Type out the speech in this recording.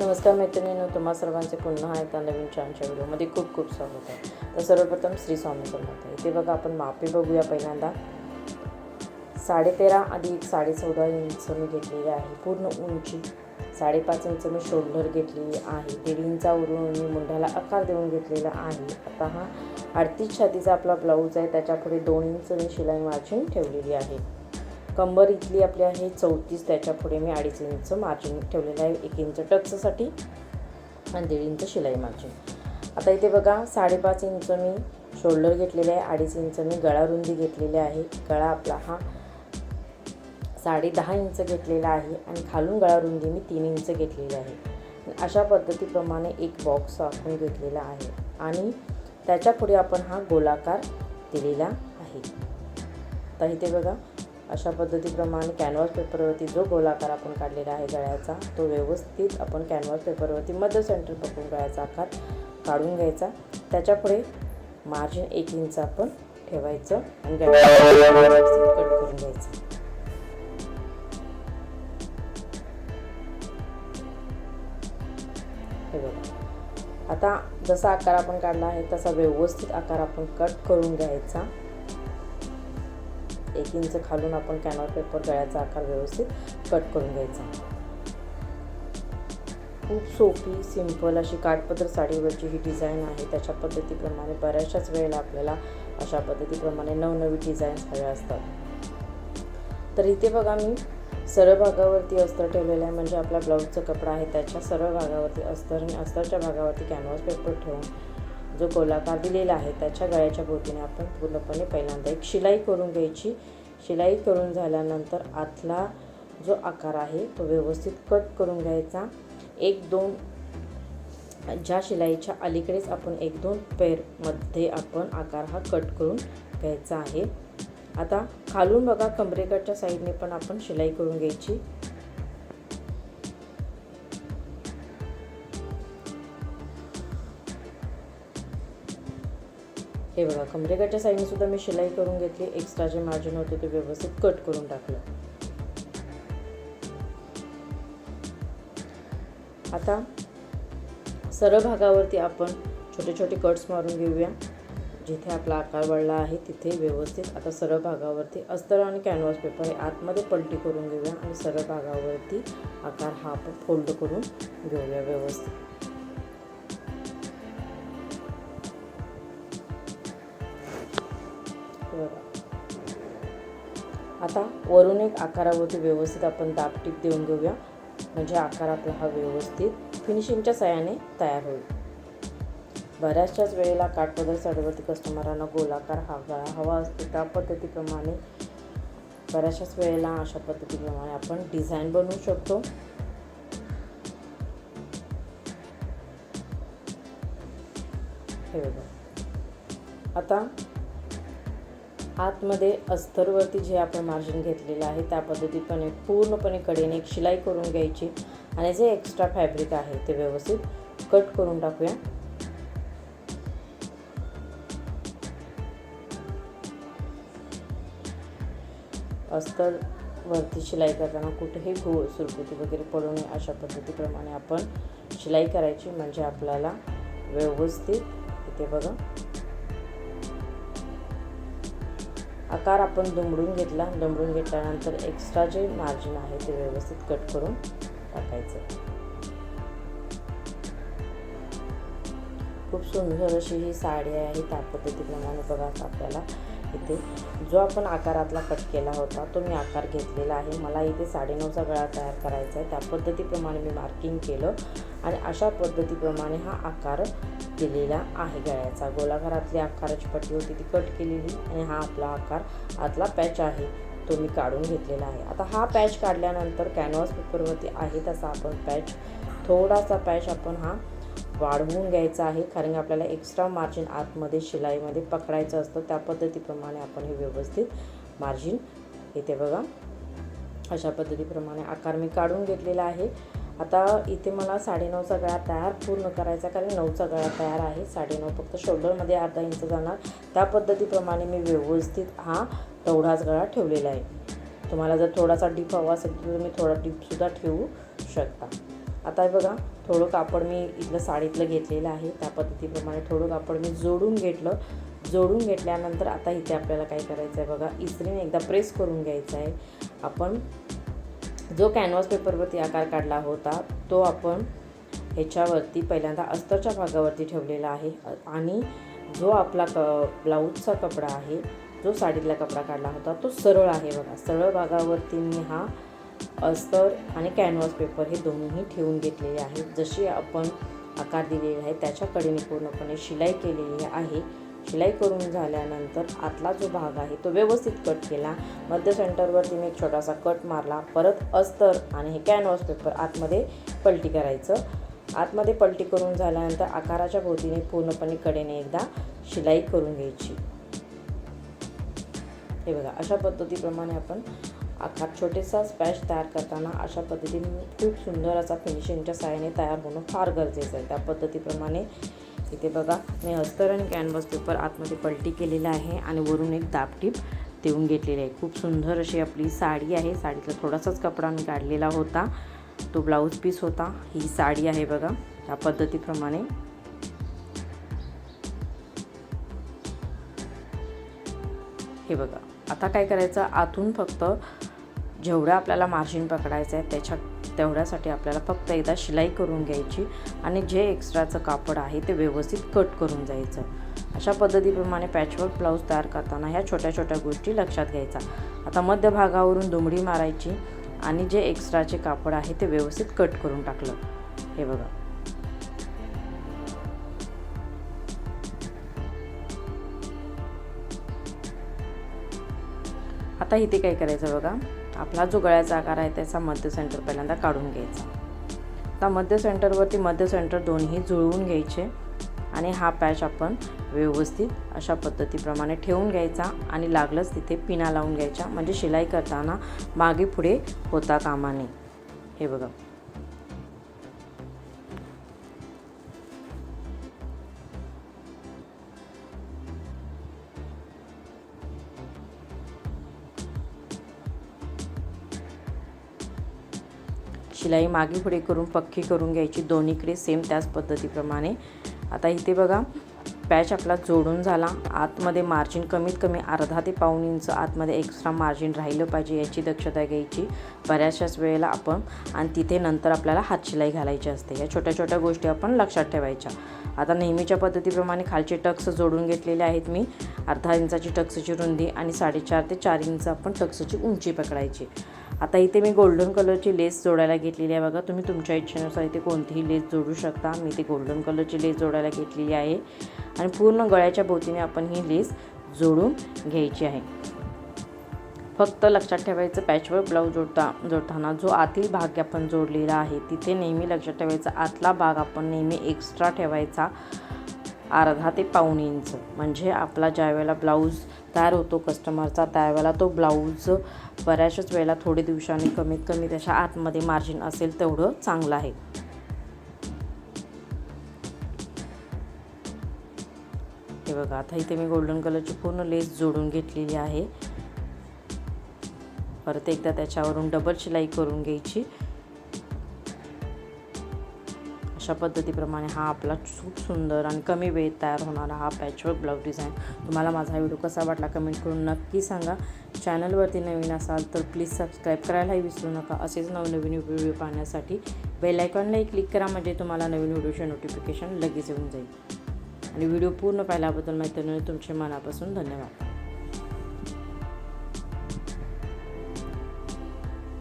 नमस्कार मैत्रिणींनो तुम्हा सर्वांचे पुन्हा एका नवीन छानच्या व्हिडिओमध्ये खूप खूप स्वागत आहे. तर सर्वप्रथम श्री स्वामी समर्थ. इथे बघा आपण मापे बघूया पहिल्यांदा. साडेतेरा अधिक साडे चौदा इंच मी घेतलेली आहे पूर्ण उंची. साडेपाच इंच मी शोल्डर घेतलेली आहे. दीड इंचावरून मी मुंढ्याला आकार देऊन घेतलेला आहे. आता हा अडतीस छातीचा आपला ब्लाऊज आहे. त्याच्यापुढे दोन इंच मी शिलाई मार्जिन ठेवलेली आहे. कंबर इथली आपली आहे चौतीस त्याच्यापुढे मी अडीच इंच मार्जिन ठेवलेलं आहे एक इंच टक्ससाठी आणि दीड इंच शिलाई मार्जिन आता इथे बघा साडेपाच इंच मी शोल्डर घेतलेले आहे अडीच इंच मी गळा रुंदी घेतलेली आहे. गळा आपला हा साडे दहा इंच घेतलेला आहे आणि खालून गळा रुंदी मी तीन इंच घेतलेली आहे. अशा पद्धतीप्रमाणे एक बॉक्स आपण घेतलेला आहे आणि त्याच्यापुढे आपण हा गोलाकार दिलेला आहे. तर इथे बघा अशा पद्धतीप्रमाणे कॅनव्हास पेपरवरती जो गोलाकार आपण काढलेला आहे गळ्याचा तो व्यवस्थित आपण कॅनव्हास पेपरवरती मध्य सेंटर पकडून गळ्याचा आकार काढून घ्यायचा. त्याच्यापुढे मार्जिन एक इंच आपण ठेवायचं आणि गळ्याचा कट करून घ्यायचं. हे बघा. आता जसा आकार आपण काढला आहे तसा व्यवस्थित आकार आपण कट करून घ्यायचा. एक इंच खालून आपण कॅनव्हास पेपर गळ्याचा आकार व्यवस्थित कट करून घ्यायचा. खूप सोपी सिंपल अशी काठपदर साडीवरची ही डिझाईन आहे. त्याच्या पद्धतीप्रमाणे बऱ्याचशाच वेळेला आपल्याला अशा पद्धतीप्रमाणे नवनवी डिझाईन्स हव्या असतात. तर इथे बघा मी सरळ भागावरती अस्तर ठेवलेलं आहे. म्हणजे आपला ब्लाऊजचा कपडा आहे. त्याच्या सरळ भागावरती अस्तर आणि अस्तरच्या भागावरती कॅनव्हास पेपर ठेवून जो गोलाकार दिलेला आहे त्याच्या गळ्याच्या भोवतीने आपण पूर्णपणे पहिल्यांदा एक शिलाई करून घ्यायची. शिलाई करून झाल्यानंतर आतला जो आकार आहे तो व्यवस्थित कट करून घ्यायचा. एक दोन ज्या शिलाईच्या अलीकडेच आपण एक दोन पेरमध्ये आपण आकार हा कट करून घ्यायचा आहे. आता खालून बघा कमरेकडच्या साईडने पण आपण शिलाई करून घ्यायची. हे बघा कमरेकाच्या साईडने सुद्धा मी शिलाई करून घेतली. एक्स्ट्रा जे मार्जिन होते ते व्यवस्थित कट करून टाकलं. आता सरळ भागावरती आपण छोटे छोटे कट्स मारून घेऊया. जिथे आपला आकार वळला आहे तिथे व्यवस्थित आता सरळ भागावरती अस्तर आणि कॅनव्हास पेपर हे आतमध्ये पलटी करून घेऊया आणि सरळ भागावरती आकार हा आपण फोल्ड करून घेऊया व्यवस्थित. बघा आता वरून एक आकारावरती व्यवस्थित आपण दाबटीप देऊन घेऊया. म्हणजे आकार आपला हा व्यवस्थित फिनिशिंगच्या सहाय्याने तयार होईल. बऱ्याचशाच वेळेला काठपदर साडीवरती कस्टमरांना गोलाकार हा गळा हवा असतो त्या पद्धतीप्रमाणे. बऱ्याचशाच वेळेला अशा पद्धतीप्रमाणे आपण डिझाईन बनवू शकतो. हे बघा. आता आतमध्ये अस्तरवरती जे आपण मार्जिन घेतलेलं आहे त्या पद्धतीपणे पूर्णपणे कडेने एक शिलाई करून घ्यायची आणि जे एक्स्ट्रा फॅब्रिक आहे ते व्यवस्थित कट करून टाकूया. अस्तर वरती शिलाई करताना कुठेही गोळ सुरकुती वगैरे पडू नये अशा पद्धतीप्रमाणे आपण शिलाई करायची. म्हणजे आपल्याला व्यवस्थित इथे बघा आकार आपण दुमडून घेतला. दुमडून घेतल्यानंतर एक्स्ट्रा जे मार्जिन आहे ते व्यवस्थित कट करून टाकायचं. खूप सुंदर अशी ही साडी आहे. त्या पद्धतीप्रमाणे बघा आपल्याला इथे जो आपण आकारातला कट केला होता तो मी आकार घेतलेला आहे. मला इथे साडेनऊचा गळा तयार करायचा आहे. त्या पद्धतीप्रमाणे मी मार्किंग केलं. आणि अशा पद्धतीप्रमाणे हा आकार दिलेला आहे. गळ्याचा गोलाकारातली आकाराची पट्टी होती ती कट केलेली आणि हा आपला आकार आतला पॅच आहे तो मी काढून घेतलेला आहे. आता हा पॅच काढल्यानंतर कॅनव्हास पेपरवरती आहे तसा आपण पॅच थोडासा पॅच आपण हा वाढवून घ्यायचा आहे. कारण की आपल्याला एक्स्ट्रा मार्जिन आतमध्ये शिलाईमध्ये पकडायचं असतं. त्या पद्धतीप्रमाणे आपण हे व्यवस्थित मार्जिन येते बघा अशा पद्धतीप्रमाणे आकार मी काढून घेतलेला आहे. आता इथे मला साडेनऊचा गळा तयार पूर्ण करायचा कारण नऊचा गळा तयार आहे. साडेनऊ फक्त शोल्डरमध्ये अर्धा इंच जाणार. त्या पद्धतीप्रमाणे मी व्यवस्थित हा तेवढाच गळा ठेवलेला आहे. तुम्हाला जर थोडासा डीप हवा असेल तर तुम्ही थोडा डीपसुद्धा ठेवू शकता. आता हे बघा थोडं कापड मी इथलं साडीतलं घेतलेलं आहे. त्या पद्धतीप्रमाणे थोडं कापड मी जोडून घेतलं. जोडून घेतल्यानंतर आता इथे आपल्याला काय करायचं आहे बघा इस्त्रीने एकदा प्रेस करून घ्यायचं आहे आपण जो कॅनव्हास पेपरवरती आकार काढला होता तो आपण ह्याच्यावरती पहिल्यांदा अस्तरच्या भागावरती ठेवलेला आहे. आणि जो आपला क ब्लाऊजचा कपडा आहे जो साडीतला कपडा काढला होता तो सरळ आहे बघा. सरळ भागावरती मी हा अस्तर आणि कॅनव्हास पेपर हे दोन्हीही ठेवून घेतलेले आहेत. जशी आपण आकार दिलेले आहे त्याच्याकडे मी पूर्णपणे शिलाई केलेली आहे. शिलाई करून झाल्यानंतर आतला जो भाग आहे तो व्यवस्थित कट केला. मध्य सेंटरवरती मी एक छोटासा कट मारला. परत अस्तर आणि हे कॅनव्हास पेपर आतमध्ये पलटी करायचं. आतमध्ये पलटी करून झाल्यानंतर आकाराच्या भोवतीने पूर्णपणे कडेने एकदा शिलाई करून घ्यायची. हे बघा अशा पद्धतीप्रमाणे आपण आकार छोटेसा स्पॅच तयार करताना अशा पद्धतीने खूप सुंदर असा फिनिशिंगच्या साह्याने तयार होणं फार गरजेचं आहे. त्या पद्धतीप्रमाणे इथे बघा मी अस्तर आणि कॅनव्हास पेपर आतमध्ये पलटी केलेला आहे आणि वरून एक दाबटीप देऊन घेतलेली आहे. खूप सुंदर अशी आपली साडी आहे. साडीतला थोडासाच कपडा मी काढलेला होता. तो ब्लाऊज पीस होता. ही साडी आहे बघा त्या पद्धतीप्रमाणे. हे बघा आता काय करायचं? आतून फक्त जेवढं आपल्याला मार्जिन पकडायचं आहे त्याच्या तेवढ्यासाठी आपल्याला फक्त एकदा शिलाई करून घ्यायची आणि जे एक्स्ट्राचं कापड आहे ते व्यवस्थित कट करून जायचं. अशा पद्धतीप्रमाणे पॅचवर्क ब्लाऊज तयार करताना ह्या छोट्या छोट्या गोष्टी लक्षात घ्यायचा. आता मध्यभागावरून दुमडी मारायची आणि जे एक्स्ट्राचे कापड आहे ते व्यवस्थित कट करून टाकलं. हे बघा. आता इथे काय करायचं बघा? आपला जो गळ्याचा आकार आहे त्याचा मध्य सेंटर पहिल्यांदा काढून घ्यायचा. आता मध्य सेंटरवरती मध्य सेंटर दोन्ही जुळवून घ्यायचे आणि हा पॅच आपण व्यवस्थित अशा पद्धतीप्रमाणे ठेवून घ्यायचा आणि लागलंच तिथे पिना लावून घ्यायच्या म्हणजे शिलाई करताना मागे पुढे होता कामा नये. हे बघा. शिलाई मागे पुढे करून पक्की करून घ्यायची. दोन्हीकडे सेम त्याच पद्धतीप्रमाणे. आता इथे बघा पॅच आपला जोडून झाला. आतमध्ये मार्जिन कमीत कमी अर्धा ते पाऊण इंच आतमध्ये एक्स्ट्रा मार्जिन राहिलं पाहिजे याची दक्षता घ्यायची बऱ्याचशाच वेळेला आपण. आणि तिथे नंतर आपल्याला हातशिलाई घालायची असते. या छोट्या छोट्या गोष्टी आपण लक्षात ठेवायच्या. आता नेहमीच्या पद्धतीप्रमाणे खालचे टक्स जोडून घेतलेले आहेत मी. अर्धा इंचाची टक्सची रुंदी आणि साडेचार ते चार इंच आपण टक्सची उंची पकडायची. आता इथे मी गोल्डन कलरची लेस जोडायला घेतलेली आहे बघा. तुम्ही तुमच्या इच्छेनुसार इथे कोणतीही लेस जोडू शकता. मी ते गोल्डन कलरची लेस जोडायला घेतलेली आहे. आणि पूर्ण गळ्याच्या भोवतीने आपण ही लेस जोडून घ्यायची आहे. फक्त लक्षात ठेवायचं पॅचवर ब्लाऊज जोडता जोडताना जो आतील भाग आपण जोडलेला आहे तिथे नेहमी लक्षात ठेवायचा आतला भाग आपण नेहमी एक्स्ट्रा ठेवायचा. अर्धा ते पाऊण इंच. म्हणजे आपला ज्या वेळेला ब्लाऊज तयार होतो कस्टमरचा त्यावेळेला तो ब्लाऊज बऱ्याचशाच वेळेला थोडे दिवसांनी कमीत कमी त्याच्या आतमध्ये मार्जिन असेल तेवढं चांगलं आहे. हे बघा आता इथे मी गोल्डन कलरची पूर्ण लेस जोडून घेतलेली आहे. परत एकदा त्याच्यावरून डबल शिलाई करून घ्यायची. अशा पद्धतीप्रमाणे हा आपला खूप सुंदर आणि कमी वेळेत तयार होणारा हा पॅचवर्क ब्लाऊज डिझाईन तुम्हाला माझा व्हिडिओ कसा वाटला कमेंट करून नक्की सांगा. चॅनलवरती नवीन असाल तर प्लीज सबस्क्राईब करायलाही विसरू नका. असेच नवनवीन व्हिडिओ पाहण्यासाठी बेलायकॉनलाही क्लिक करा म्हणजे तुम्हाला नवीन व्हिडिओचे नोटिफिकेशन लगेच येऊन जाईल. आणि व्हिडिओ पूर्ण पाहिल्याबद्दल मैत्रिणी तुमचे मनापासून धन्यवाद.